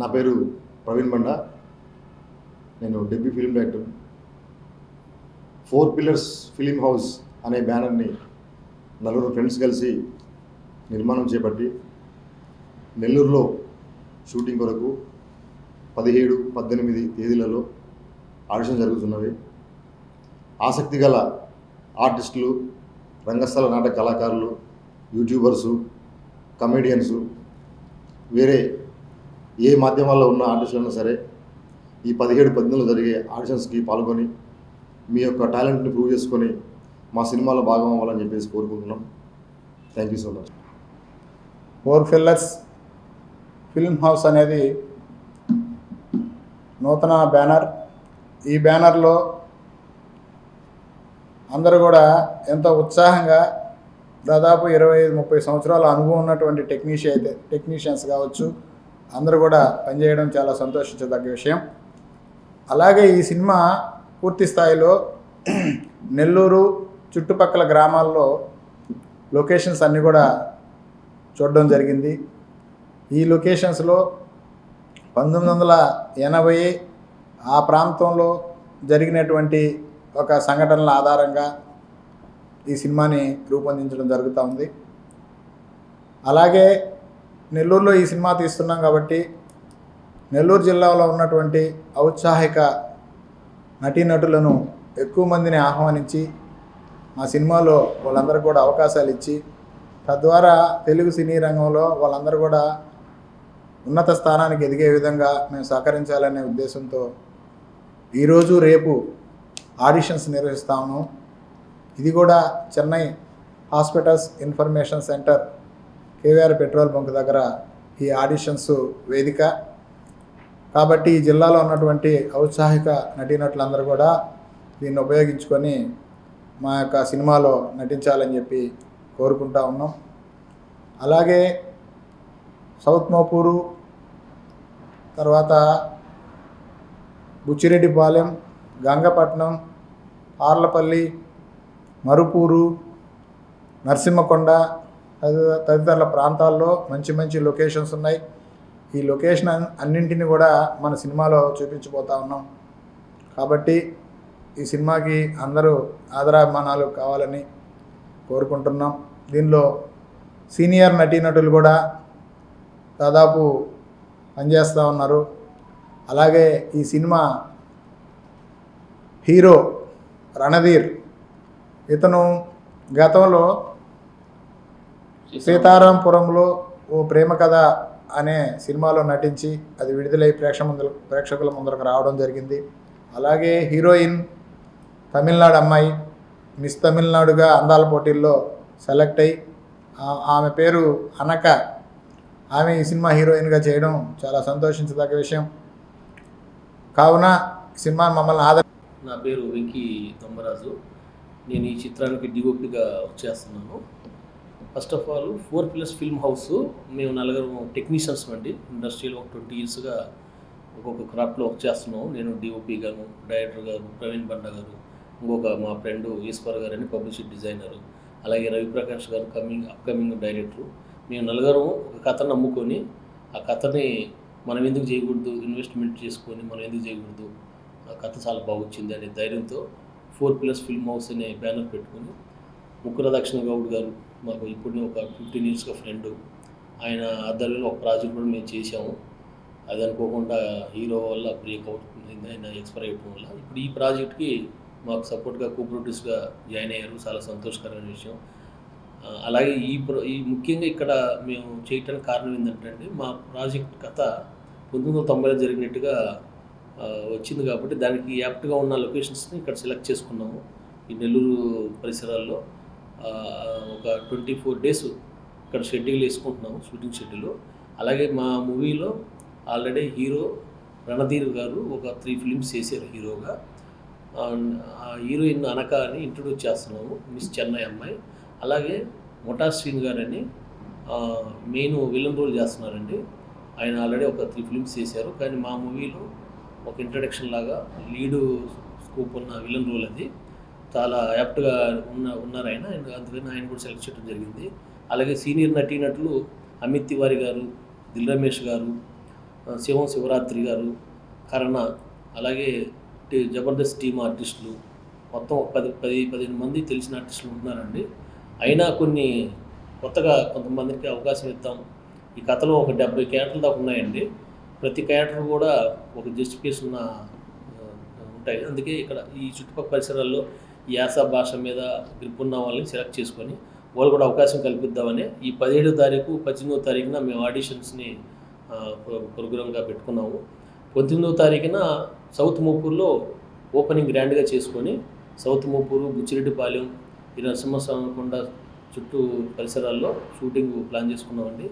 నా పేరు ప్రవీణ్ బండ. నేను debut film director. Four pillars film house అనే బ్యానర్ని నలుగురు ఫ్రెండ్స్ కలిసి నిర్మాణం చేపట్టి నెల్లూరులో షూటింగ్ కొరకు పదిహేడు పద్దెనిమిది తేదీలలో ఆడిషన్ జరుగుతున్నవి ఆసక్తి గల ఆర్టిస్టులు రంగస్థల నాటక కళాకారులు యూట్యూబర్సు కమెడియన్సు వేరే ఏ మాధ్యమాల్లో ఉన్న ఆర్టిస్టులైనా సరే ఈ పదిహేడు పద్దెనిమిదిలో జరిగే ఆడిషన్స్కి పాల్గొని మీ యొక్క టాలెంట్ని ప్రూవ్ చేసుకొని మా సినిమాలో భాగం అవ్వాలని చెప్పేసి కోరుకుంటున్నాం. Thank you so much four pillars film house అనేది నూతన బ్యానర్. ఈ బ్యానర్లో అందరూ కూడా ఎంతో ఉత్సాహంగా దాదాపు ఇరవై ఐదు ముప్పై సంవత్సరాల అనుభవం ఉన్నటువంటి టెక్నీషియన్ అయితే టెక్నీషియన్స్ కావచ్చు అందరూ కూడా పనిచేయడం చాలా సంతోషించదగ్గ విషయం. అలాగే ఈ సినిమా పూర్తి స్థాయిలో నెల్లూరు చుట్టుపక్కల గ్రామాల్లో లొకేషన్స్ అన్నీ కూడా చూడడం జరిగింది. ఈ లొకేషన్స్లో పంతొమ్మిది వందల ఎనభై ఆ ప్రాంతంలో జరిగినటువంటి ఒక సంఘటనల ఆధారంగా ఈ సినిమాని రూపొందించడం జరుగుతూ ఉంది. అలాగే నెల్లూరులో ఈ సినిమా తీస్తున్నాం కాబట్టి నెల్లూరు జిల్లాలో ఉన్నటువంటి ఔత్సాహిక నటీనటులను ఎక్కువ మందిని ఆహ్వానించి మా సినిమాలో వాళ్ళందరూ కూడా అవకాశాలు ఇచ్చి తద్వారా తెలుగు సినీ రంగంలో వాళ్ళందరూ కూడా ఉన్నత స్థానానికి ఎదిగే విధంగా మేము సహకరించాలనే ఉద్దేశంతో ఈరోజు రేపు ఆడిషన్స్ నిర్వహిస్తాము ఇది కూడా Chennai hospitals information centre KVR petrol bunk దగ్గర ఈ ఆడిషన్స్ వేదిక. కాబట్టి ఈ జిల్లాలో ఉన్నటువంటి ఔత్సాహిక నటీనటులందరూ కూడా దీన్ని ఉపయోగించుకొని మా యొక్క సినిమాలో నటించాలని చెప్పి కోరుకుంటా ఉన్నాం. అలాగే సౌత్ మోపూరు తర్వాత బుచ్చిరెడ్డిపాలెం గంగపట్నం ఆర్లపల్లి మరుపూరు నరసింహకొండ తదితర ప్రాంతాల్లో మంచి మంచి లొకేషన్స్ ఉన్నాయి. ఈ లొకేషన్ అన్- అన్నింటిని కూడా మన సినిమాలో చూపించబోతా ఉన్నాం. కాబట్టి ఈ సినిమాకి అందరూ ఆదరాభిమానాలు కావాలని కోరుకుంటున్నాం. దీనిలో సీనియర్ నటీనటులు కూడా దాదాపు పనిచేస్తూ ఉన్నారు. అలాగే ఈ సినిమా హీరో రణధీర్ ఇతను గతంలో సీతారాంపురంలో ఓ ప్రేమ కథ అనే సినిమాలో నటించి అది విడుదలై ప్రేక్ష ముందు ప్రేక్షకుల ముందరకు రావడం జరిగింది. అలాగే హీరోయిన్ తమిళనాడు అమ్మాయి మిస్ తమిళనాడుగా అందాల పోటీల్లో సెలెక్ట్ అయ్యి ఆ- ఆమె పేరు అనక. ఆమె ఈ సినిమా హీరోయిన్గా చేయడం చాలా సంతోషించదగ్గ విషయం. కావున సినిమా మమ్మల్ని ఆదరి నా పేరు వెంకీ దొమ్మరాజు నేను ఈ చిత్రానికి డిఓపిగా చేస్తున్నాను first of all four plus film house. మేము నలుగురు టెక్నీషియన్స్ అండి. ఇండస్ట్రీలో ఒక ట్వంటీ ఇయర్స్గా ఒక్కొక్క క్రాఫ్ట్లో వర్క్ చేస్తున్నాం నేను డిఓపి గాను డైరెక్టర్ గారు ప్రవీణ్ బండ గారు ఇంకొక మా ఫ్రెండ్ ఈశ్వర్ గారు అని పబ్లిసిటీ డిజైనరు. అలాగే రవిప్రకాష్ గారు కమింగ్ అప్కమింగ్ డైరెక్టరు. మేము నలుగురం ఒక కథను నమ్ముకొని ఆ కథని మనం ఎందుకు చేయకూడదు ఇన్వెస్ట్మెంట్ చేసుకొని మనం ఎందుకు చేయకూడదు ఆ కథ చాలా బాగొచ్చింది అనే ధైర్యంతో ఫోర్ ప్లస్ ఫిల్మ్ హౌస్ అనే బ్యానర్ పెట్టుకొని ముక్కుర దక్షిణ గౌడ్ గారు మాకు ఇప్పుడు ఒక ఫిఫ్టీన్ ఇయర్స్గా ఫ్రెండ్ ఆయన ఆధ్వర్యంలో ఒక ప్రాజెక్ట్ కూడా మేము చేసాము అది అనుకోకుండా హీరో వల్ల బ్రేక్ అవుతుంది ఆయన ఎక్స్పైర్ అయిపోవడం వల్ల. ఇప్పుడు ఈ ప్రాజెక్ట్కి మాకు సపోర్ట్గా కో జాయిన్ అయ్యారు. చాలా సంతోషకరమైన విషయం. అలాగే ఈ ప్రో ఈ ముఖ్యంగా ఇక్కడ మేము చేయటానికి కారణం ఏంటంటే అండి మా ప్రాజెక్ట్ కథ పంతొమ్మిది వందల తొంభైలో జరిగినట్టుగా వచ్చింది కాబట్టి దానికి యాప్ట్గా ఉన్న లొకేషన్స్ని ఇక్కడ సెలెక్ట్ చేసుకున్నాము. ఈ నెల్లూరు పరిసరాల్లో. ఒక ట్వంటీ ఫోర్ డేస్ ఇక్కడ షెడ్యూల్ వేసుకుంటున్నాము షూటింగ్ షెడ్యూల్. అలాగే మా మూవీలో ఆల్రెడీ హీరో రణధీర్ గారు ఒక త్రీ ఫిలిమ్స్ చేశారు హీరోగా. ఆ, హీరోయిన్ అనక అని ఇంట్రొడ్యూస్ చేస్తున్నాము మిస్ చెన్నై అమ్మాయి. అలాగే మొటా శ్రీన్ గారని మెయిన్ విలన్ రోల్ చేస్తున్నారండి. ఆయన ఆల్రెడీ ఒక త్రీ ఫిలిమ్స్ చేశారు. కానీ మా మూవీలో ఒక ఇంట్రడక్షన్ లాగా లీడు స్కోప్ ఉన్న విలన్ రోల్ అది. చాలా యాప్ట్గా ఉన్న ఉన్నారు ఆయన. ఆయన అందుకని ఆయన కూడా సెలెక్ట్ చేయడం జరిగింది. అలాగే సీనియర్ నటీనటులు అమిత్ తివారి గారు దిల్ రమేష్ గారు శివం శివరాత్రి గారు కరణ అలాగే జబర్దస్త్ టీమ్ ఆర్టిస్టులు మొత్తం పది పది పదిహేను మంది తెలిసిన ఆర్టిస్టులు ఉంటున్నారండి అయినా కొన్ని కొత్తగా కొంతమందికి అవకాశం ఇద్దాం. ఈ కథలో ఒక డెబ్బై క్యారెక్టర్లు దాకా ఉన్నాయండి. ప్రతి క్యారెక్టర్ కూడా ఒక జస్టిఫికేషన్ ఉన్న ఉంటాయి. అందుకే ఇక్కడ ఈ చుట్టుపక్కల పరిసరాల్లో యాస భాష మీద గ్రిప్ ఉన్న వాళ్ళని సెలెక్ట్ చేసుకొని వాళ్ళు కూడా అవకాశం కల్పిద్దామని ఈ పదిహేడో తారీఖు పద్దెనిమిదో తారీఖున మేము ఆడిషన్స్ని ప్రోగ్రామ్గా పెట్టుకున్నాము. పంతొమ్మిదవ తారీఖున సౌత్ మూపూర్లో ఓపెనింగ్ గ్రాండ్గా చేసుకొని సౌత్ మూపూరు బుచ్చిరెడ్డిపాలెం ఈ నరసింహస్వామి కొండ చుట్టూ పరిసరాల్లో షూటింగ్ ప్లాన్ చేసుకున్నామండి.